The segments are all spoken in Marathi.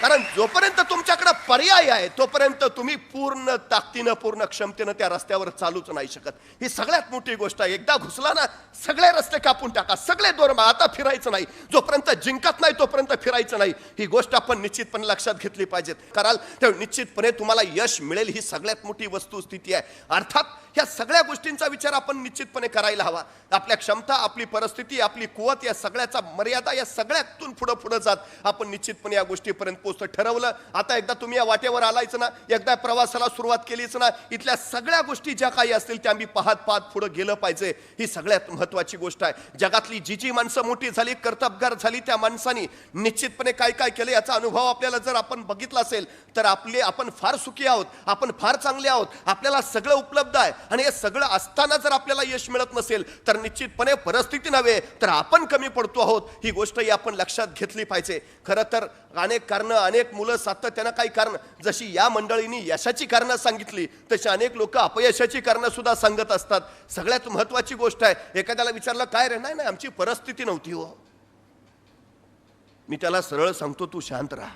कारण जोपर्यंत तुमच्याकडे पर्याय आहे तोपर्यंत तुम्ही पूर्ण ताकदीनं पूर्ण क्षमतेनं त्या रस्त्यावर चालूच नाही शकत. ही सगळ्यात मोठी गोष्ट आहे. एकदा घुसला ना सगळे रस्ते कापून टाका. सगळे दोरमा आता फिरायचं नाही. जोपर्यंत जिंकत नाही तोपर्यंत फिरायचं नाही. ही गोष्ट आपण निश्चितपणे लक्षात घेतली पाहिजेत. कराल तर निश्चितपणे तुम्हाला यश मिळेल. ही सगळ्यात मोठी वस्तुस्थिती आहे. अर्थात ह्या सगळ्या गोष्टींचा विचार आपण निश्चितपणे करायला हवा. आपल्या क्षमता आपली परिस्थिती आपली कुवत या सगळ्याचा मर्यादा या सगळ्यातून पुढं पुढं जात आपण निश्चितपणे या गोष्टीपर्यंत पोचतं ठरवलं. आता एकदा तुम्ही या वाटेवर आलायच ना एकदा प्रवासाला सुरुवात केलीच ना इथल्या सगळ्या गोष्टी ज्या काही असतील त्या मी पाहत पाहत पुढं गेलं पाहिजे. ही सगळ्यात महत्वाची गोष्ट आहे. जगातली जी जी माणसं मोठी झाली कर्तबगार झाली त्या माणसांनी निश्चितपणे काय काय केलं याचा अनुभव आपल्याला जर आपण बघितला असेल तर आपले आपण फार सुखी आहोत आपण फार चांगले आहोत आपल्याला सगळं उपलब्ध आहे. आणि हे सगळं असताना जर आपल्याला यश मिळत नसेल तर निश्चितपणे परिस्थिती नव्हे तर आपण कमी पडतो आहोत. ही गोष्टही आपण लक्षात घेतली पाहिजे. खरं तर अनेक कारणं अनेक मुलं सातत्यानं काही कारण जशी या मंडळींनी यशाची कारणं सांगितली तशी अनेक लोक अपयशाची कारणं सुद्धा सांगत असतात. सगळ्यात महत्वाची गोष्ट आहे एखाद्याला विचारलं काय रे? नाही नाही आमची परिस्थिती नव्हती हो. मी त्याला सरळ सांगतो तू शांत राहा.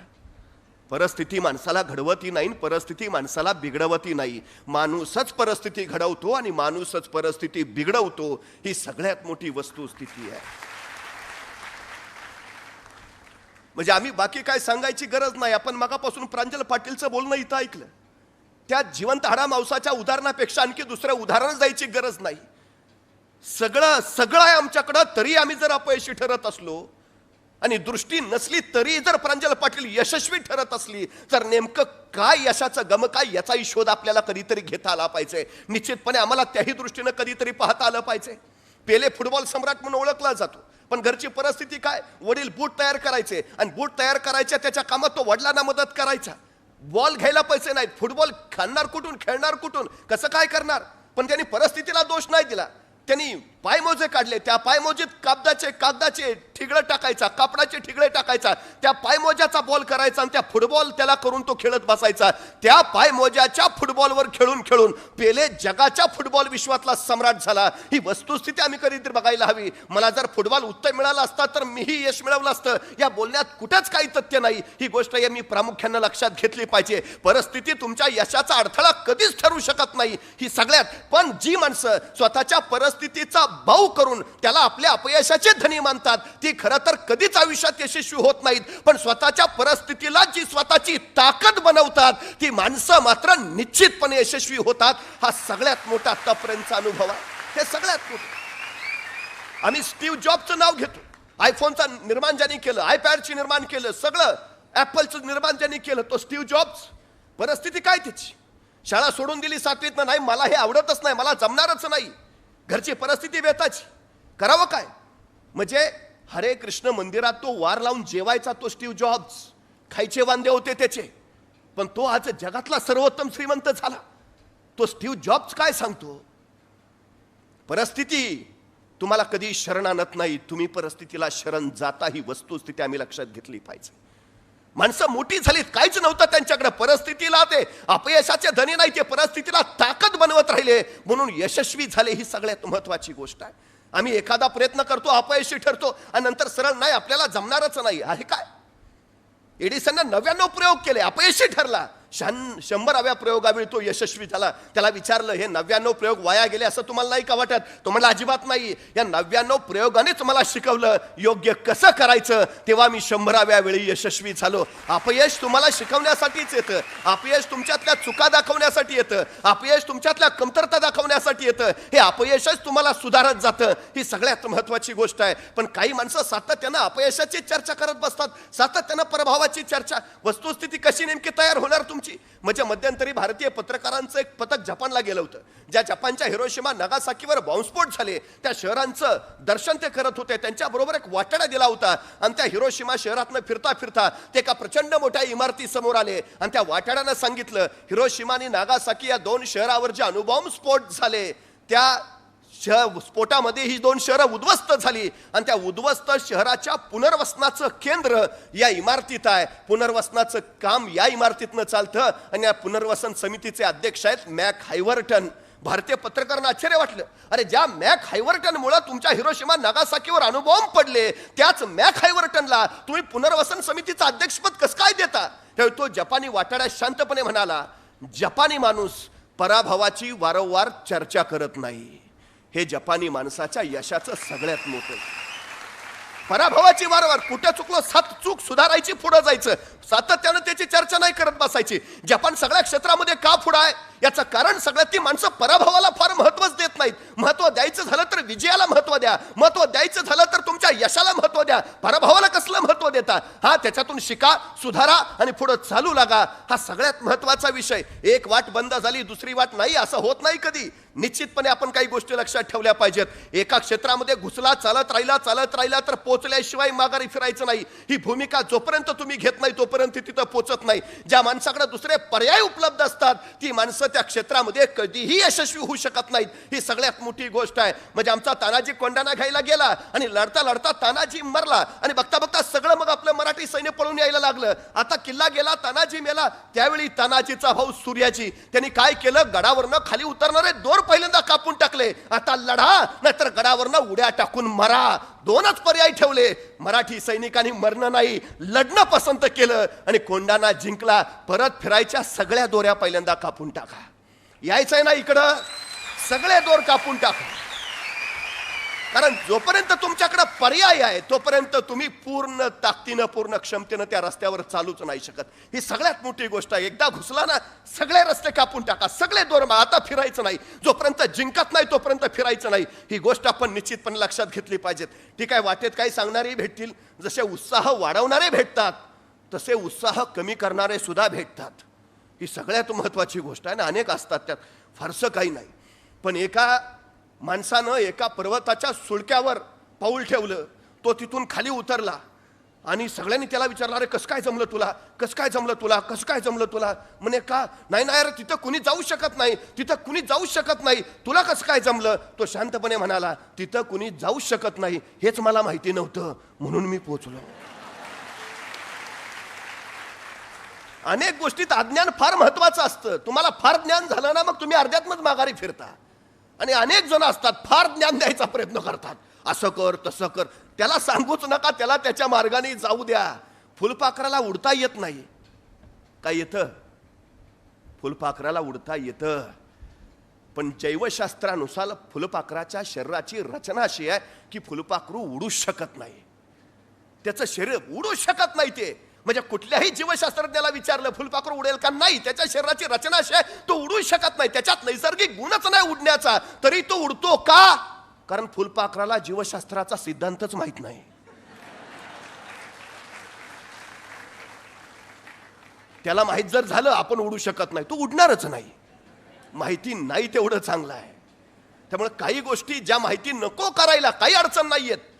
परिस्थिती माणसाला घडवती नाही परिस्थिती माणसाला बिघडवती नाही. माणूसच परिस्थिती घडवतो आणि माणूसच परिस्थिती बिघडवतो. ही सगळ्यात मोठी वस्तुस्थिती आहे. म्हणजे आम्ही बाकी काय सांगायची गरज नाही. आपण मगापासून प्रांजल पाटीलचं बोलणं इथं ऐकलं. त्या जिवंत हाडा मांसाच्या उदाहरणापेक्षा आणखी दुसऱ्या उदाहरण जायची गरज नाही. सगळं सगळं आहे आमच्याकडं तरी आम्ही जर अपयशी ठरत असलो आणि दृष्टी नसली तरी जर प्रांजल पाटील यशस्वी ठरत असली तर नेमकं काय यशाचं गम काय याचाही शोध आपल्याला कधीतरी घेता आला पाहिजे. निश्चितपणे आम्हाला त्याही दृष्टीनं कधीतरी पाहता आलं पाहिजे. पेले फुटबॉल सम्राट म्हणून ओळखला जातो. पण घरची परिस्थिती काय? वडील बूट तयार करायचे आणि बूट तयार करायच्या त्याच्या कामात तो वडिलांना मदत करायचा. बॉल घ्यायला पैसे नाहीत. फुटबॉल खेळणार कुठून खेळणार कुठून? कसं काय करणार? पण त्यांनी परिस्थितीला दोष नाही दिला. त्यांनी पायमोजे काढले. त्या पायमोजीत कागदाचे कागदाचे ठिगळं टाकायचा कापडाचे ठिगळे टाकायचा. त्या पायमोज्याचा बॉल करायचा आणि त्या फुटबॉल त्याला करून तो खेळत बसायचा. त्या पायमोज्याच्या फुटबॉलवर खेळून खेळून पेले जगाच्या फुटबॉल विश्वातला सम्राट झाला. ही वस्तुस्थिती आम्ही कधीतरी बघायला हवी. मला जर फुटबॉल उत्तर मिळाला असता तर मीही यश मिळवलं असतं. या बोलण्यात कुठंच काही तथ्य नाही. ही गोष्ट या मी प्रामुख्यानं लक्षात घेतली पाहिजे. परिस्थिती तुमच्या यशाचा अडथळा कधीच ठरू शकत नाही. ही सगळ्यात पण जी माणसं स्वतःच्या परिस्थितीचा भाऊ करून त्याला आपल्या अपयशाचे धनी मानतात. ती खरं तर कधीच आयुष्यात यशस्वी होत नाहीत. पण स्वतःच्या परिस्थितीला जी स्वतःची ताकद बनवतात ती माणसं मात्र निश्चितपणे यशस्वी होतात. हा सगळ्यात मोठा आत्तापर्यंतचा अनुभव आहे. हे सगळ्यात मोठं. आम्ही स्टीव्ह जॉबचं नाव घेतो. आयफोनचा निर्माण ज्यांनी केलं आयपॅडची निर्माण केलं सगळं ॲपलचं निर्माण ज्यांनी केलं तो स्टीव्ह जॉब्स. परिस्थिती काय त्याची शाळा सोडून दिली सातवीत नाही मला हे आवडतच नाही मला जमणारच नाही. घरची परिस्थिती बेताची करावं काय? म्हणजे हरे कृष्ण मंदिरात तो वार लावून जेवायचा तो स्टीव्ह जॉब्स. खायचे वांदे होते त्याचे. पण तो आज जगातला सर्वोत्तम श्रीमंत झाला. तो स्टीव्ह जॉब्स काय सांगतो? परिस्थिती तुम्हाला कधी शरण आणत नाही. तुम्ही परिस्थितीला शरण जाता ही वस्तुस्थिती आम्ही लक्षात घेतली पाहिजे. माणसं मोठी झालीत. काहीच नव्हतं त्यांच्याकडे. परिस्थितीला ते अपयशाचे धनी नाही ते. परिस्थितीला राहिले म्हणून यशस्वी झाले ही सगळ्यात महत्वाची गोष्ट आहे. आम्ही एखादा प्रयत्न करतो अपयशी ठरतो आणि नंतर सरळ नाही आपल्याला जमणारच नाही. आहे काय? एडिसनने नव्याण्णव प्रयोग केले अपयशी ठरला. शन शंभराव्या प्रयोगावेळी तो यशस्वी झाला. त्याला विचारलं हे नव्याण्णव प्रयोग वाया गेले असं तुम्हाला नाही का वाटत? तो म्हणला अजिबात नाही. या नव्याण्णव प्रयोगानेच मला शिकवलं योग्य कसं करायचं? तेव्हा मी शंभराव्या वेळी यशस्वी झालो. अपयश तुम्हाला शिकवण्यासाठीच येतं. अपयश तुमच्यातल्या चुका दाखवण्यासाठी येतं. अपयश तुमच्यातल्या कमतरता दाखवण्यासाठी येतं. हे अपयशच तुम्हाला सुधारत जातं. ही सगळ्यात महत्वाची गोष्ट आहे. पण काही माणसं सातत्यानं अपयशाची चर्चा करत बसतात. सातत्यानं प्रभावाची चर्चा. वस्तुस्थिती कशी नेमकी तयार होणार तुमची? म्हणजे मध्यंतरी भारतीय पत्रकारांचं एक पथक जपानला गेलं होतं. ज्या जपानच्या हिरोशिमा नगासाकीवर बॉम्बस्फोट झाले. त्या शहरांचं दर्शन ते करत होते. त्यांच्याबरोबर एक वाटाडा दिला होता. आणि त्या हिरोशिमा शहरातनं फिरता फिरता ते एका प्रचंड मोठ्या इमारती समोर आले. आणि त्या वाटाड्यानं सांगितलं हिरोशिमा आणि नागासाकी या दोन शहरावर जे अणुबॉम्ब स्फोट झाले त्या शह स्फोटामध्ये ही दोन शहरं उद्ध्वस्त झाली. आणि त्या उद्ध्वस्त शहराच्या पुनर्वसनाचं केंद्र या इमारतीत आहे. पुनर्वसनाचं काम या इमारतीतनं चालतं आणि या पुनर्वसन समितीचे अध्यक्ष आहेत मॅक हायवर्टन. भारतीय पत्रकारांना आश्चर्य वाटलं. अरे ज्या मॅक हायवर्टनमुळे तुमच्या हिरोशिमा नागासाकीवर अनुभव पडले त्याच मॅक हायवर्टनला तुम्ही पुनर्वसन समितीचं अध्यक्षपद कसं काय देता? त्यावेळी तो जपानी वाटाड्या शांतपणे म्हणाला जपानी माणूस पराभवाची वारंवार चर्चा करत नाही. हे जपानी माणसाच्या यशाचं सगळ्यात मोठं. पराभवाची वारंवार कुठे चुकलो सात चूक सुधारायची पुढं जायचं. सातत्यानं त्याची चर्चा नाही करत बसायची. जपान सगळ्या क्षेत्रामध्ये का पुढं आहे? याचं कारण सगळ्यात ती माणसं पराभवाला फार महत्वच देत नाहीत. महत्त्व द्यायचं झालं तर विजयाला महत्त्व द्या. महत्त्व द्यायचं झालं तर तुमच्या यशाला महत्त्व द्या. पराभवाला कसलं हा त्याच्यातून शिका सुधारा आणि पुढं चालू लागा. हा सगळ्यात महत्त्वाचा विषय. एक वाट बंद झाली दुसरी वाट नाही असं होत नाही कधी. निश्चितपणे आपण काही गोष्टी लक्षात ठेवल्या पाहिजेत. एका क्षेत्रामध्ये घुसला चालत राहिला चालत राहिला तर पोचल्याशिवाय माघारी फिरायचं नाही. ही भूमिका जोपर्यंत तुम्ही घेत नाही तोपर्यंत तिथं पोचत नाही. ज्या माणसाकडे दुसरे पर्याय उपलब्ध असतात ती माणसं त्या क्षेत्रामध्ये कधीही यशस्वी होऊ शकत नाहीत. ही सगळ्यात मोठी गोष्ट आहे. म्हणजे आमचा तानाजी कोंडाणा घ्यायला गेला आणि लढता लढता तानाजी मरला. आणि बघता बघता सगळं सैन्य पळून यायला लागलं. आता किल्ला गेला तानाजी मेला. त्यावेळी तानाजीचा भाऊ सूर्याजी त्यांनी काय केलं? गडावरनं खाली उतरणारे दोर पहिल्यांदा कापून टाकले. आता लढा नाहीतर गडावरनं उड्या टाकून मरा. दोनच पर्याय ठेवले. मराठी सैनिकांनी मरणं नाही लढणं पसंत केलं आणि कोंडांना जिंकला. परत फिरायच्या सगळ्या दोऱ्या पहिल्यांदा कापून टाका. यायचंय ना इकडं? सगळे दोर कापून टाका. कारण जोपर्यंत तुमच्याकडे पर्याय आहे तोपर्यंत तुम्ही पूर्ण ताकदीनं पूर्ण क्षमतेनं त्या रस्त्यावर चालूच नाही शकत. ही सगळ्यात मोठी गोष्ट आहे. एकदा घुसला ना सगळे रस्ते कापून टाका. सगळे दोरमा आता फिरायचं नाही. जोपर्यंत जिंकत नाही तोपर्यंत फिरायचं नाही. ही गोष्ट आपण निश्चितपणे लक्षात घेतली पाहिजेत. ठीक आहे वाटेत काही सांगणारे भेटतील. जसे उत्साह वाढवणारे भेटतात तसे उत्साह कमी करणारे सुद्धा भेटतात. ही सगळ्यात महत्वाची गोष्ट आहे ना अनेक असतात त्यात. फारसं काही नाही. पण एका माणसानं एका पर्वताच्या सुळक्यावर पाऊल ठेवलं तो तिथून खाली उतरला. आणि सगळ्यांनी त्याला विचारलं अरे कसं काय जमलं तुला? कसं काय जमलं तुला? कसं काय जमलं तुला? म्हणे का? नाही नाही अरे तिथं कुणी जाऊ शकत नाही. तिथं कुणी जाऊ शकत नाही. तुला कसं काय जमलं? तो शांतपणे म्हणाला तिथं कुणी जाऊ शकत नाही हेच मला माहिती नव्हतं. म्हणून मी पोचलो अनेक गोष्टीत अज्ञान फार महत्वाचं असतं. तुम्हाला फार ज्ञान झालं ना मग तुम्ही अर्ध्यात्मच माघारी फिरता. आणि अनेक जण असतात फार ज्ञान द्यायचा प्रयत्न करतात. असं कर तसं कर. त्याला सांगूच नका त्याला त्याच्या मार्गाने जाऊ द्या. फुलपाखराला उडता येत नाही. काय येतं? फुलपाखराला उडता येतं. पण जैवशास्त्रानुसार फुलपाखराच्या शरीराची रचना अशी आहे की फुलपाखरू उडू शकत नाही. त्याचं शरीर उडू शकत नाही ते. म्हणजे कुठल्याही जीवशास्त्रज्ञाला विचारलं फुलपाखरू उडेल का? नाही त्याच्या शरीराची रचना अशी आहे तो उडू शकत नाही. त्याच्यात नैसर्गिक गुणच नाही उडण्याचा. तरी तो उडतो का? कारण फुलपाखराला जीवशास्त्राचा सिद्धांतच माहीत नाही. त्याला माहीत जर झालं आपण उडू शकत नाही. तो उडणारच नाही. माहिती नाही तेवढं चांगलं आहे. त्यामुळे काही गोष्टी ज्या माहिती नको करायला काही अडचण नाही आहेत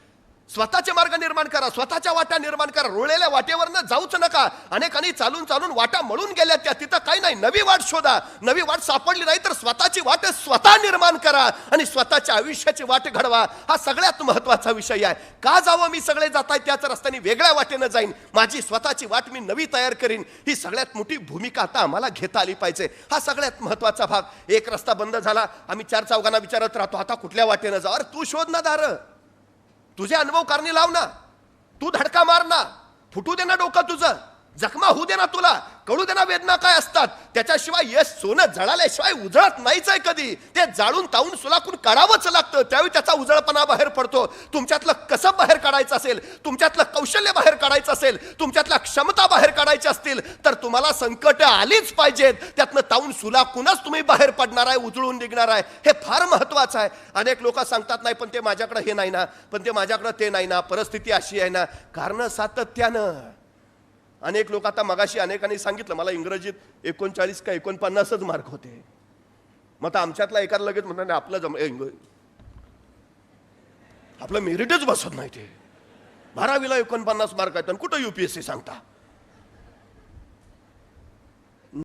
स्वतःचे मार्ग निर्माण करा स्वतःच्या वाटा निर्माण करा. रुळलेल्या वाटेवरनं जाऊच नका. अनेकांनी चालून चालून वाटा मळून गेल्या त्या. तिथं काही नाही. नवी वाट शोधा. नवी वाट सापडली नाही तर स्वतःची वाट स्वतः निर्माण करा आणि स्वतःच्या आयुष्याची वाट घडवा. हा सगळ्यात महत्त्वाचा विषय आहे. का जावं मी सगळे जात आहे त्याच रस्त्याने वेगळ्या वाटेनं जाईन? माझी स्वतःची वाट मी नवी तयार करीन. ही सगळ्यात मोठी भूमिका आता आम्हाला घेता आली पाहिजे. हा सगळ्यात महत्त्वाचा भाग. एक रस्ता बंद झाला. आम्ही चार चौघांना विचारत राहतो आता कुठल्या वाटेनं जा अरे तू शोध ना दार. तुझे अनुभव कारणी लाव ना. तू धडका मार ना. फुटू दे ना डोकं तुझं. जखमा होऊ दे ना तुला कळू दे ना वेदना काय असतात. त्याच्याशिवाय यश सोनं जळाल्याशिवाय उजळत नाहीच आहे कधी. ते जाळून तावून सुलाकून करावंच लागतं. त्यावेळी त्याचा उजळपणा बाहेर पडतो. तुमच्यातलं कसं बाहेर काढायचं असेल तुमच्यातलं कौशल्य बाहेर काढायचं असेल तुमच्यातल्या क्षमता बाहेर काढायच्या असतील तर तुम्हाला संकट आलीच पाहिजेत. त्यातनं तावून सुलाकूनच तुम्ही बाहेर पडणार आहे उजळून निघणार आहे. हे फार महत्वाचं आहे. अनेक लोक सांगतात नाही पण ते माझ्याकडे हे नाही ना. पण ते माझ्याकडे ते नाही ना. परिस्थिती अशी आहे ना. कारण सातत्यानं अनेक लोक आता मगाशी अनेकांनी सांगितलं मला इंग्रजीत एकोणचाळीस का एकोणपन्नासच मार्क होते. मग आता आमच्यातला एकाला लगेच म्हणणार आपलं जम इंग- आपलं मेरिटच बसत नाही ते. बारावीला एकोणपन्नास मार्क आहेत आणि कुठं यू पी एस सी सांगता?